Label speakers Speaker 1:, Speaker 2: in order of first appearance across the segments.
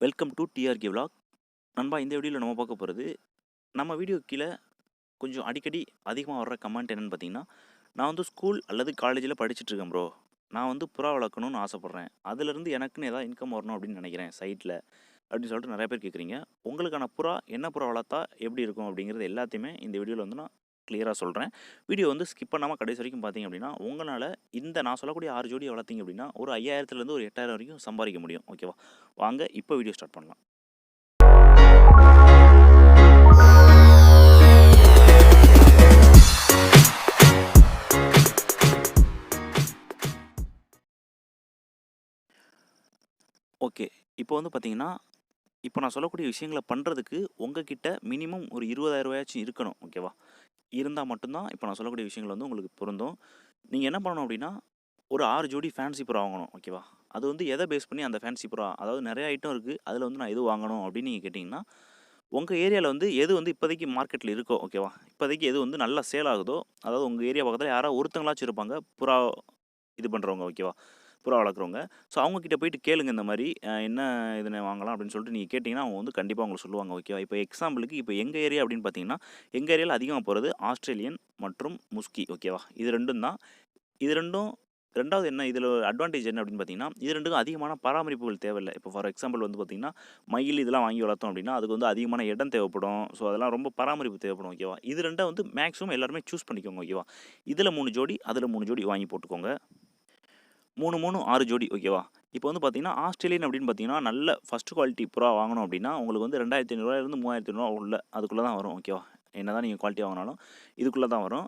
Speaker 1: Welcome to TRK vlog. நண்பா இந்த வீடியோவில் நம்ம பார்க்க போகிறது நம்ம வீடியோ கீழே கொஞ்சம் அடிக்கடி அதிகமாக வர்ற கமெண்ட் என்னென்னு பார்த்தீங்கன்னா நான் வந்து ஸ்கூல் அல்லது காலேஜில் படிச்சுட்ருக்கேன் ப்ரோ நான் வந்து புறா வளர்க்கணும்னு ஆசைப்பட்றேன். அதுலேருந்து எனக்குன்னு ஏதாவது இன்கம் வரணும் அப்படின்னு நினைக்கிறேன் சைட்டில் அப்படின்னு சொல்லிட்டு நிறைய பேர் கேட்குறீங்க உங்களுக்கான புறா என்ன புறா வளர்த்தா எப்படி இருக்கும் அப்படிங்கிறது எல்லாத்தையுமே இந்த வீடியோவில் வந்து நான் கிளியராக சொல்கிறேன் வீடியோ வந்து ஸ்கிப் பண்ணாமல் கடைசி வரைக்கும் பார்த்தீங்க அப்படின்னா உங்களால் இந்த நான் சொல்லக்கூடிய ஆறு ஜோடி வளர்த்திங்க அப்படின்னா ஒரு ஐயாயிரத்துலேருந்து ஒரு எட்டாயிரம் வரைக்கும் சம்பாதிக்க முடியும். ஓகேவா வாங்க இப்போ வீடியோ ஸ்டார்ட் பண்ணலாம். ஓகே இப்போ வந்து பார்த்தீங்கன்னா இப்போ நான் சொல்லக்கூடிய விஷயங்களை பண்ணுறதுக்கு உங்ககிட்ட மினிமம் ஒரு இருபதாயிரம் ரூபாயாச்சும் இருக்கணும். ஓகேவா இருந்தால் மட்டும்தான் இப்போ நான் சொல்லக்கூடிய விஷயங்கள் வந்து உங்களுக்கு பொருந்தும். நீங்கள் என்ன பண்ணணும் அப்படின்னா ஒரு ஆறு ஜோடி ஃபேன்சி புறா வாங்கணும் ஓகேவா அது வந்து எதை பேஸ் பண்ணி அந்த ஃபேன்சி புறா அதாவது நிறைய ஐட்டம் இருக்குது அதில் வந்து நான் எது வாங்கணும் அப்படின்னு நீங்கள் கேட்டிங்கன்னா உங்கள் ஏரியாவில் வந்து எது வந்து இப்போதைக்கு மார்க்கெட்டில் இருக்கோ ஓகேவா இப்போதைக்கு எது வந்து நல்லா சேல் ஆகுதோ அதாவது உங்கள் ஏரியா பக்கத்தில் யாராவது ஒருத்தங்களாச்சும் இருப்பாங்க புறா இது பண்ணுறவங்க ஓகேவா புறா வளர்க்குறவங்க. ஸோ அவங்கக்கிட்ட போயிட்டு கேளுங்க இந்த மாதிரி என்ன இதனை வாங்கலாம் அப்படின்னு சொல்லிட்டு நீங்கள் கேட்டிங்கன்னா அவங்க வந்து கண்டிப்பாக உங்களுக்கு சொல்லுவாங்க ஓகேவா இப்போ எக்ஸாம்பிளுக்கு இப்போ எங்கள் ஏரியா அப்படின்னு பார்த்தீங்கன்னா எங்கள் ஏரியாவில் அதிகமாக போகிறது ஆஸ்திரேலியன் மற்றும் முஸ்கி ஓகேவா இது ரெண்டும் தான். இது ரெண்டும் ரெண்டாவது என்ன? இதில் அட்வான்டேஜ் என்ன அப்படின்னு பார்த்தீங்கன்னா இது ரெண்டுக்கும் அதிகமான பராமரிப்புகள் தேவையில்லை. இப்போ ஃபார் எக்ஸாம்பிள் வந்து பார்த்தீங்கன்னா மயில் இதெல்லாம் வாங்கி வளர்த்தோம் அப்படின்னா அதுக்கு வந்து அதிகமான இடம் தேவைப்படும். ஸோ அதெல்லாம் ரொம்ப பராமரிப்பு தேவைப்படும் ஓகேவா இது ரெண்டை வந்து மேக்ஸிமம் எல்லாருமே சூஸ் பண்ணிக்கோங்க ஓகேவா இதில் மூணு ஜோடி அதில் மூணு ஜோடி வாங்கி போட்டுக்கோங்க. மூணு மூணு ஆறு ஜோடி ஓகேவா இப்போ வந்து பார்த்தீங்கன்னா ஆஸ்திரேலியன் அப்படின்னு பார்த்தீங்கன்னா நல்ல ஃபஸ்ட் குவாலிட்டி புறா வாங்கணும் அப்படின்னா உங்களுக்கு வந்து ரெண்டாயிரத்தி ஐநூறுரூவாயிருந்து மூவாயிரத்தி ஐநூறுவா உள்ள அதுக்குள்ளே தான் வரும் ஓகேவா என்ன தான் நீங்கள் குவாலிட்டி வாங்கினாலும் இதுக்குள்ளே தான் வரும்.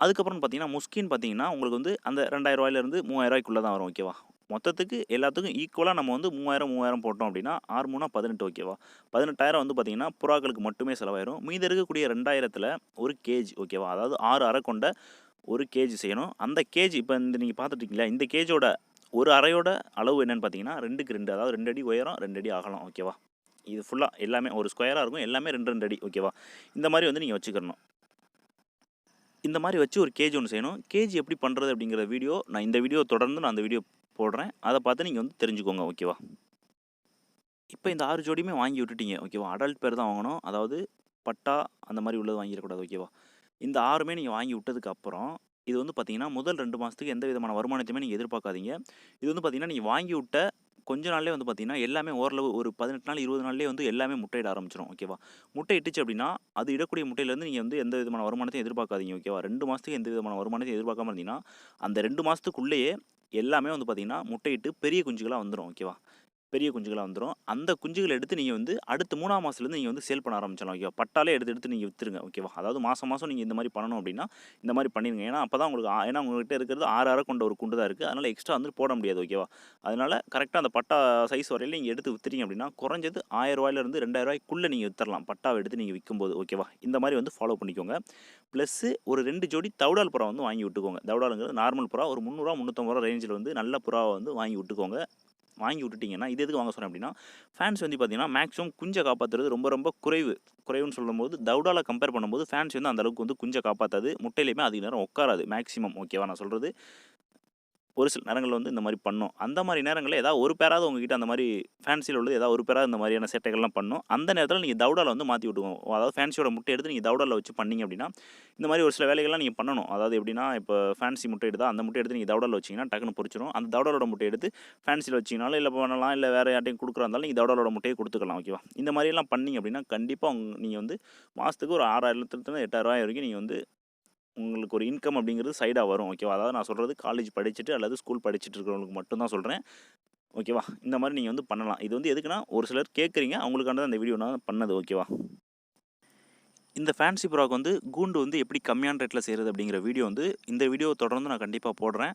Speaker 1: அதுக்கப்புறம் பார்த்தீங்கன்னா முஸ்கின்னு பார்த்தீங்கன்னா உங்களுக்கு வந்து அந்த ரெண்டாயிரரூவாயிலேருந்து மூவாயிரரூவாய்க்குள்ளே தான் வரும் ஓகேவா மொத்தத்துக்கு எல்லாத்துக்கும் ஈக்குவலாக நம்ம வந்து மூவாயிரம் மூவாயிரம் போட்டோம் அப்படின்னா ஆறு மூணா பதினெட்டு ஓகேவா பதினெட்டாயிரம் வந்து பார்த்தீங்கன்னா புறாக்களுக்கு மட்டுமே செலவாயிரும். மீதி இருக்கக்கூடிய ரெண்டாயிரத்தில் ஒரு கேஜ் ஓகேவா அதாவது ஆறு அரை கொண்ட ஒரு கேஜி செய்யணும். அந்த கேஜ் இப்போ இந்த நீங்கள் பார்த்துட்டீங்களா இந்த கேஜோட ஒரு அறையோட அளவு என்னென்னு பார்த்தீங்கன்னா ரெண்டுக்கு ரெண்டு அதாவது ரெண்டு அடி உயரம் ரெண்டு அடி அகலம் ஓகேவா இது ஃபுல்லாக எல்லாமே ஒரு ஸ்கொயராக இருக்கும் எல்லாமே ரெண்டு ரெண்டு அடி ஓகேவா இந்த மாதிரி வந்து நீங்கள் வச்சுக்கணும். இந்த மாதிரி வச்சு ஒரு கேஜி ஒன்று செய்யணும். கேஜி எப்படி பண்ணுறது அப்படிங்கிற வீடியோ நான் இந்த வீடியோ தொடர்ந்து நான் அந்த வீடியோ போடுறேன். அதை பார்த்து நீங்கள் வந்து தெரிஞ்சுக்கோங்க ஓகேவா இப்போ இந்த ஆறு ஜோடியுமே வாங்கி விட்டுட்டீங்க ஓகேவா அடல்ட் பேர் தான் வாங்கணும். அதாவது பட்டா அந்த மாதிரி உள்ளது வாங்கிடக்கூடாது ஓகேவா இந்த ஆறுமே நீங்கள் வாங்கி விட்டதுக்கு அப்புறம் இது வந்து பார்த்தீங்கன்னா முதல் ரெண்டு மாதத்துக்கு எந்த விதமான வருமானத்தையுமே நீங்கள் எதிர்பார்க்காதீங்க. இது வந்து பார்த்தீங்கன்னா நீங்கள் வாங்கி விட்ட கொஞ்ச நாள்லேயே வந்து பார்த்தீங்கன்னா எல்லாமே ஓரளவு ஒரு பதினெட்டு நாள் இருபது நாள்லேயே வந்து எல்லாமே முட்டையிட ஆரம்பிச்சிடும் ஓகேவா முட்டை இட்டுச்சு அப்படின்னா அது இடக்கூடிய முட்டையிலேருந்து நீங்கள் வந்து எந்த விதமான வருமானத்தையும் எதிர்பார்க்காதீங்க ஓகேவா ரெண்டு மாதத்துக்கு எந்த விதமான வருமானத்தையும் எதிர்பார்க்காம இருந்தீங்கன்னா அந்த ரெண்டு மாதத்துக்குள்ளேயே எல்லாமே வந்து பார்த்தீங்கன்னா முட்டையிட்டு பெரிய குஞ்சுகளாக வந்துடும் ஓகேவா பெரிய குஞ்சுகளாக வந்துடும் அந்த குஞ்சுகளை எடுத்து நீங்கள் வந்து அடுத்த மூணாம் மாதத்துலேருந்து நீங்கள் வந்து சேல் பண்ண ஆரம்பிச்சிடலாம் ஓகேவா பட்டாலே எடுத்து எடுத்து நீங்கள் விற்றுருங்க ஓகேவா அதாவது மாதம் மாதம் நீங்கள் இந்த மாதிரி பண்ணணும் அப்படின்னா இந்த மாதிரி பண்ணிடுங்க ஏன்னா அப்போ தான் உங்களுக்கு ஏன்னா உங்கள்கிட்ட இருக்கிறது ஆறு ஆறு கொண்ட ஒரு குண்டு தான் இருக்குது அதனால் எக்ஸ்ட்ரா வந்து போட முடியாது ஓகேவா அதனால் கரெக்டாக அந்த பட்டா சைஸ் வரையில் நீங்கள் எடுத்து விற்றுறீங்க அப்படின்னா குறைஞ்சது ஆயிரம் ரூபாயிலேருந்து ரெண்டாயிரம் ரூபாய்க்குள்ளே நீங்கள் விற்றுலாம் பட்டாவை எடுத்து நீங்கள் விற்கும்போது ஓகேவா இந்த மாதிரி வந்து ஃபாலோ பண்ணிக்கோங்க. ப்ளஸ்ஸு ஒரு ரெண்டு ஜோடி தவுடால் புறா வந்து வாங்கி விட்டுக்கோங்க. தவுடாலுங்கிறது நார்மல் புறா ஒரு முந்நூறுவா முந்நூற்றம்பது ரூபா ரேஞ்சில் வந்து நல்ல புறாவை வந்து வாங்கி விட்டுக்கோங்க. வாங்கி விட்டுட்டிங்கன்னா இது எதுக்கு வாங்க சொன்னேன் அப்படின்னா ஃபேன்ஸ் வந்து பார்த்தீங்கன்னா மேக்ஸிமம் குஞ்சை காப்பாற்றுறது ரொம்ப ரொம்ப குறைவு. குறைவுன்னு சொல்லும்போது தவுடால கம்பேர் பண்ணும்போது ஃபேன்ஸ் வந்து அந்தளவுக்கு வந்து குஞ்சை காப்பாற்றாது முட்டையிலையுமே அதிக நேரம் உட்காராது மேக்ஸிமம் ஓகேவா நான் சொல்கிறது ஒரு சில நேரங்களில் வந்து இந்த மாதிரி பண்ணும். அந்த மாதிரி நேரங்களில் ஏதாவது ஒரு பேராவது உங்ககிட்ட அந்த மாதிரி ஃபேன்சியில் உள்ளது ஏதாவது ஒரு பேராக இந்த மாதிரியான சேட்டைகள்லாம் பண்ணும். அந்த நேரத்தில் நீங்கள் தவுடாவில் வந்து மாற்றி விட்டுவோம் அதாவது ஃபேன்சியோட முட்டை எடுத்து நீங்கள் தவுடாவில் வச்சு பண்ணீங்க அப்படின்னா இந்த மாதிரி ஒரு சில வேலைகள்லாம் நீங்கள் பண்ணணும். அதாவது எப்படின்னா இப்போ ஃபேன்சி முட்டை எடுத்தால் அந்த முட்டை எடுத்து நீங்கள் தவுடாவில் வச்சிங்கன்னா டக்குன்னு பொரிச்சிடும் அந்த தவுடாலோட முட்டை எடுத்து ஃபேன்சியில் வச்சிங்கனாலும் இல்லை பண்ணலாம் இல்லை வேறு யார்ட்டையும் கொடுக்குறா இருந்தாலும் நீங்கள் தவுடாலோட முட்டையை கொடுத்துக்கலாம் ஓகேவா இந்த மாதிரியெல்லாம் பண்ணீங்க அப்படின்னா கண்டிப்பாக உங்க நீங்கள் வந்து மாதத்துக்கு ஒரு ஆறாயிரத்துலேருந்து எட்டாயிரம் வரைக்கும் நீங்கள் வந்து உங்களுக்கு ஒரு இன்கம் அப்படிங்கிறது சைடாக வரும் ஓகேவா அதாவது நான் சொல்கிறது காலேஜ் படிச்சுட்டு அல்லது ஸ்கூல் படிச்சுட்டு இருக்கிறவங்களுக்கு மட்டும்தான் சொல்கிறேன் ஓகேவா இந்த மாதிரி நீங்கள் வந்து பண்ணலாம். இது வந்து எதுக்குன்னா ஒரு சிலர் கேட்குறீங்க அவங்களுக்கான அந்த வீடியோ நான் பண்ணது ஓகேவா இந்த ஃபேன்சி ப்ராக் வந்து கூண்டு வந்து எப்படி கம்மியான ரேட்டில் செய்கிறது அப்படிங்கிற வீடியோ வந்து இந்த வீடியோ தொடர்ந்து நான் கண்டிப்பாக போடுறேன்.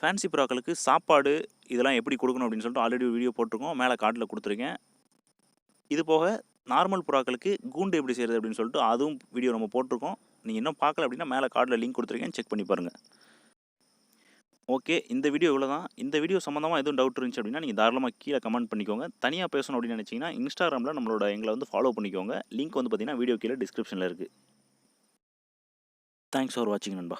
Speaker 1: ஃபேன்சி ப்ராக்களுக்கு சாப்பாடு இதெல்லாம் எப்படி கொடுக்கணும் அப்படின்னு சொல்லிட்டு ஆல்ரெடி வீடியோ போட்டிருக்கோம். மேலே காட்டில் கொடுத்துருக்கேன். இது போக நார்மல் புறாக்களுக்கு கூண்டு எப்படி செய்கிறது அப்படின்னு சொல்லிட்டு அதுவும் வீடியோ நம்ம போட்டிருக்கோம். நீங்கள் இன்னும் பார்க்கல அப்படின்னா மேலே கார்டில் லிங்க் கொடுத்துருக்கேன். செக் பண்ணி பாருங்கள் ஓகே இந்த வீடியோ இவ்வளோ தான் இந்த வீடியோ சம்மந்தமாக எதுவும் டவுட் இருந்துச்சு அப்படின்னா நீங்கள் தாராளமாக கீழே கமெண்ட் பண்ணிக்கோங்க. தனியாக பேசணும் அப்படின்னு நினச்சிங்கன்னா இன்ஸ்டாகிராமில் நம்மளோட எங்களை வந்து ஃபாலோ பண்ணிக்கோங்க. லிங்க் வந்து பார்த்திங்கன்னா வீடியோ கீழே டிஸ்கிரிப்ஷனில் இருக்குது தேங்க்ஸ் ஃபார் வாட்சிங் நண்பா.